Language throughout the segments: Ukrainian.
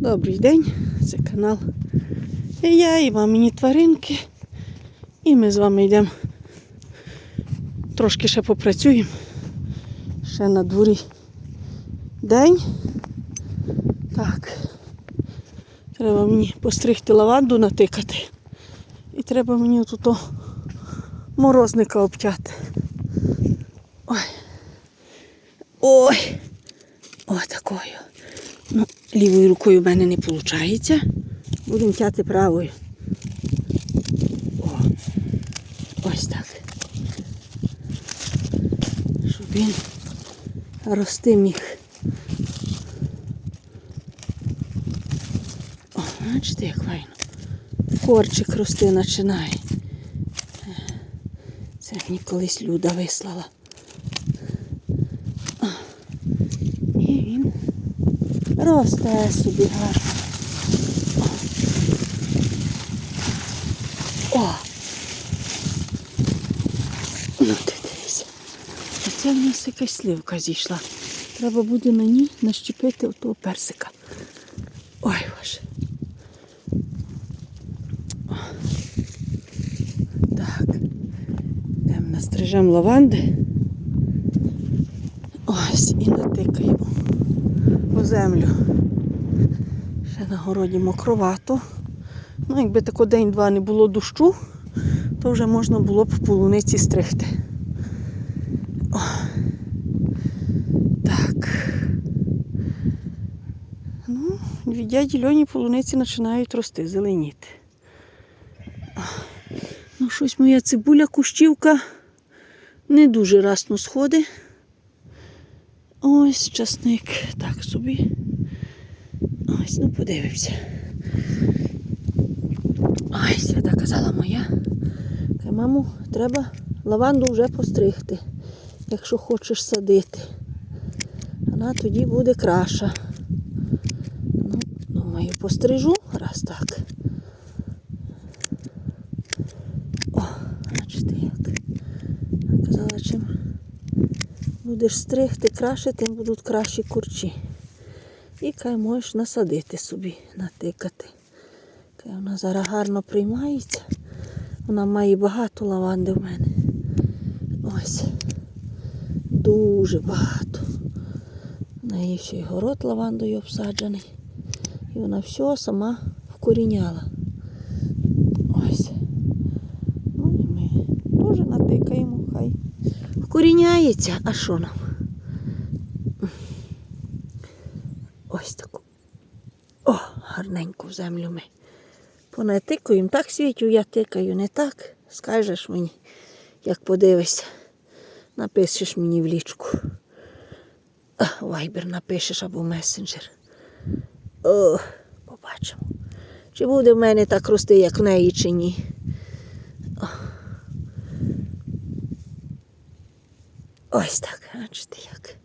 Добрий день, це канал. І я, і мамині тваринки. І ми з вами йдемо. Трошки ще попрацюємо. Ще на дворі день. Так. Треба мені постригти лаванду, натикати. І треба мені тут морозника обтяти. Ой. Ой. Ось такою. Ну, лівою рукою в мене не виходить. Будемо тяти правою. О, ось так. Щоб він рости міг. О, бачите, як файно. Корчик рости починає. Це мені колись Люда вислала. О, І він росте собі гарно. О! Ну ти дивися. Оце в нас якась сливка зійшла. Треба буде на ній нащепити отого персика. Ой боже. Так. Йдемо настрижемо лаванди. Ось і натикаємо землю. Ще на городі мокровато. Ну, якби тако день-два не було дощу, то вже можна було б полуниці стригти. О. Так. Ну, від Льоні полуниці починають рости, зеленіти. Ну, щось моя цибуля кущівка не дуже расно сходить. Ось часник. Так собі. Ось, ну подивимося. Ой, свята казала моя. Каже, Маму, треба лаванду вже постригти, якщо хочеш садити. Вона тоді буде краша. Ну, думаю, пострижу раз так. О, бачите як. Казала, чим будеш стригти краще, тим будуть кращі курчі. І кай можеш насадити собі, натикати. Кай вона зараз гарно приймається. Вона має багато лаванди в мене. Ось. Дуже багато. В неї ще й город лавандою обсаджений. І вона все сама вкоріняла. Ось. Ну і ми теж натикаємо, хай. Вкоріняється, а що нам? Ось таку. О, гарненько в землю ми. Понатикуємо. Так світю я тикаю, не так. Скажеш мені, як подивишся. Напишеш мені в лічку. Вайбер напишеш або месенджер. О, побачимо. Чи буде в мене так рости, як в неї, чи ні. О. Ось так, бачите як.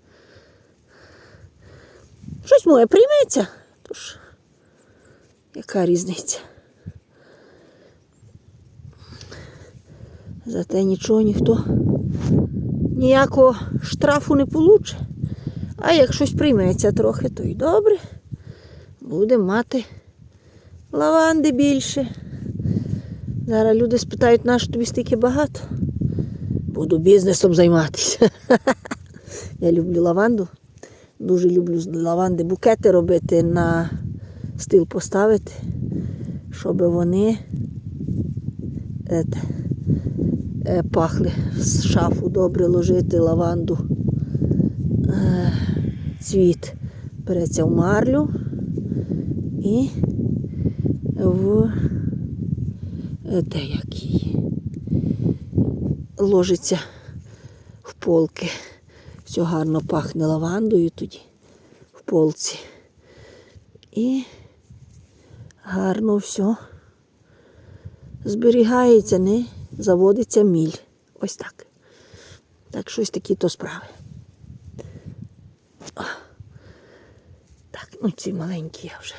Моє прийметься, тож яка різниця? Зате нічого ніхто ніякого штрафу не получить. А як щось прийметься трохи, то й добре. Буде мати лаванди більше. Зараз люди спитають, нащо тобі стільки багато? Буду бізнесом займатися. Я люблю лаванду. Дуже люблю з лаванди букети робити на стіл поставити, щоб вони е, пахли з шафу добре ложити лаванду. Е, цвіт береться в марлю і в те, ложиться в полки. Все гарно пахне лавандою тоді в полці. І гарно все зберігається, не заводиться міль. Ось так. Так, щось такі то справи. О. Так, ну ці маленькі я вже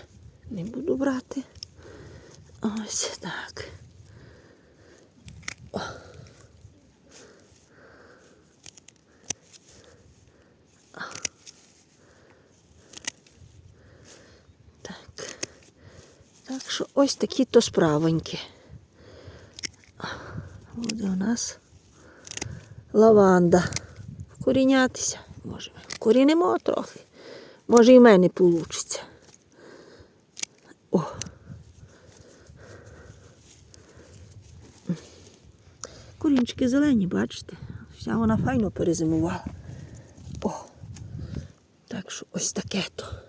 не буду брати. Ось так. О. Так. Так що ось такі то справоньки. Буде у нас лаванда. Вкорінятися. Може, ми вкорінимо трохи. Може і в мене вийде. О. Корінчики зелені, бачите? Вся вона файно перезимувала. О. Так що ось таке то.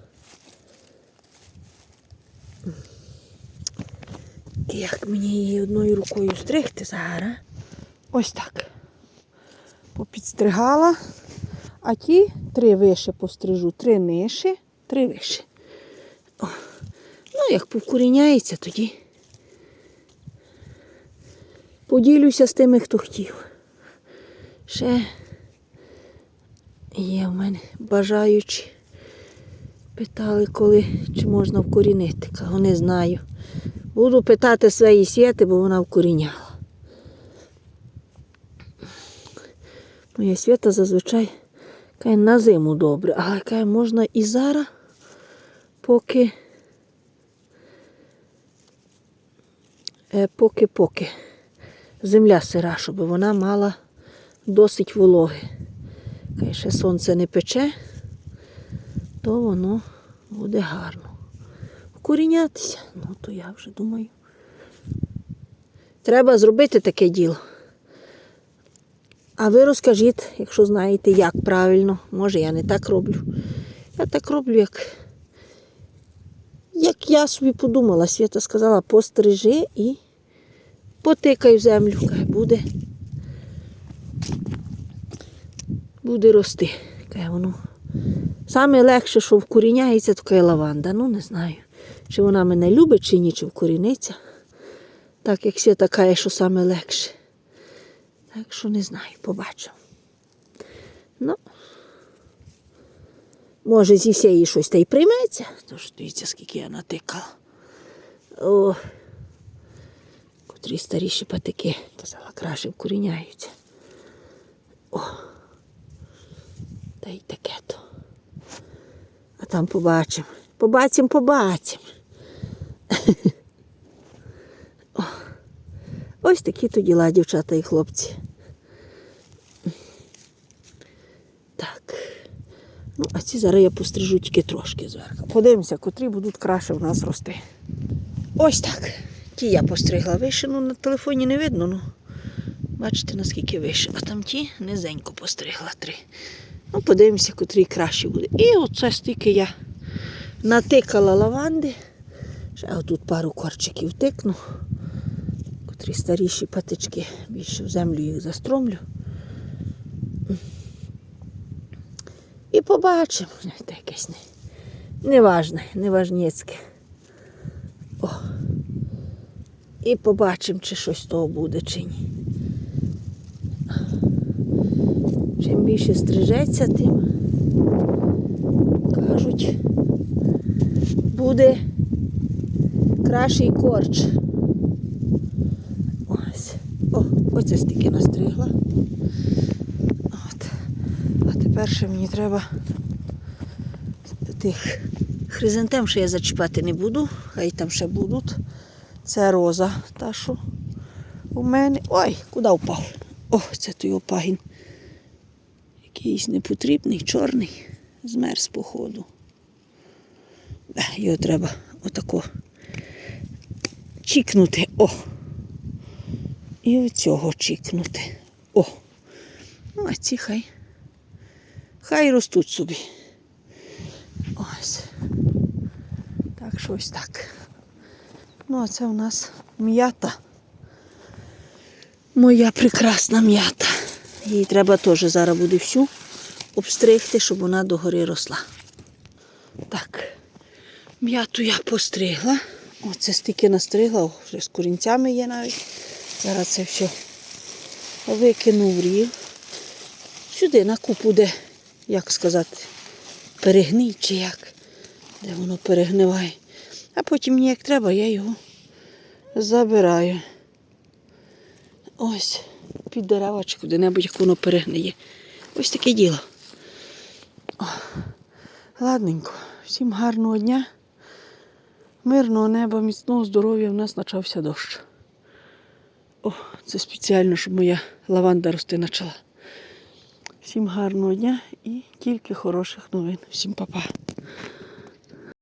І Як мені її одною рукою стригти зараз? Ось так. Попідстригала, а ті три вище пострижу, три нижче, три вище. О. Ну, як повкоріняється, тоді поділюся з тими, хто хотів. Ще є в мене бажаючі. Питали, коли, чи можна вкорінити. Кажу, не знаю. Буду питати своєї світи, бо вона вкоріняла. Моя свята зазвичай каже, на зиму добре, але каже, можна і зараз, поки е, поки-поки земля сира, щоб вона мала досить вологи. Каже, ще сонце не пече, то воно буде гарно. Вкорінятися, ну то я вже думаю. Треба зробити таке діло. А ви розкажіть, якщо знаєте, як правильно. Може, я не так роблю. Я так роблю, як, як я собі подумала. Свята сказала, пострижи і потикай в землю. Каже, буде. Буде рости. Каже, воно. Саме легше, що вкоріняється, така лаванда. Ну, не знаю, чи вона мене любить, чи ні, чи вкоріниться. Так як свята каже, що саме легше. Так що не знаю, побачимо. Ну, може, зі всієї щось та й прийметься. Тож дивіться, скільки я натикала. О, котрі старіші патики, казала, краще вкоріняються. О, та й таке то. А там побачимо. Побачимо, побачимо. Ось такі то діла, дівчата і хлопці. Так. Ну, а ці зараз я пострижу тільки трошки зверху. Подивимося, котрі будуть краще в нас рости. Ось так. Ті я постригла вище, ну на телефоні не видно, ну. Бачите, наскільки вище. А там ті низенько постригла три. Ну, подивимося, котрий краще буде. І оце стільки я натикала лаванди. Ще отут пару корчиків тикну. Котрі старіші патички, більше в землю їх застромлю. І побачимо. Це якесь не, неважне, неважнєцьке. О. І побачимо, чи щось того буде, чи ні. Чим більше стрижеться, тим кажуть, буде кращий корч. Ось. О, оце стільки настригла. От. А тепер ще мені треба тих хризантем, що я зачіпати не буду, хай там ще будуть. Це роза та що у мене. Ой, куди впав? О, це той опагін. Якийсь непотрібний, чорний, змерз походу. Його треба отако чікнути. О! І оцього чікнути. О! Ну, а ці хай. Хай ростуть собі. Ось. Так що ось так. Ну, а це у нас м'ята. Моя прекрасна м'ята. Їй треба теж зараз буде всю обстригти, щоб вона догори росла. Так, м'яту я постригла. Оце стільки настригла, вже з корінцями є навіть. Зараз це все викину в рів. Сюди на купу, де, як сказати, перегнить чи як, де воно перегниває. А потім мені як треба, я його забираю. Ось, під дерева чи куди-небудь, як воно перегниє. Ось таке діло. О, ладненько. Всім гарного дня. Мирного неба, міцного здоров'я в нас почався дощ. О, це спеціально, щоб моя лаванда рости почала. Всім гарного дня і тільки хороших новин. Всім па-па.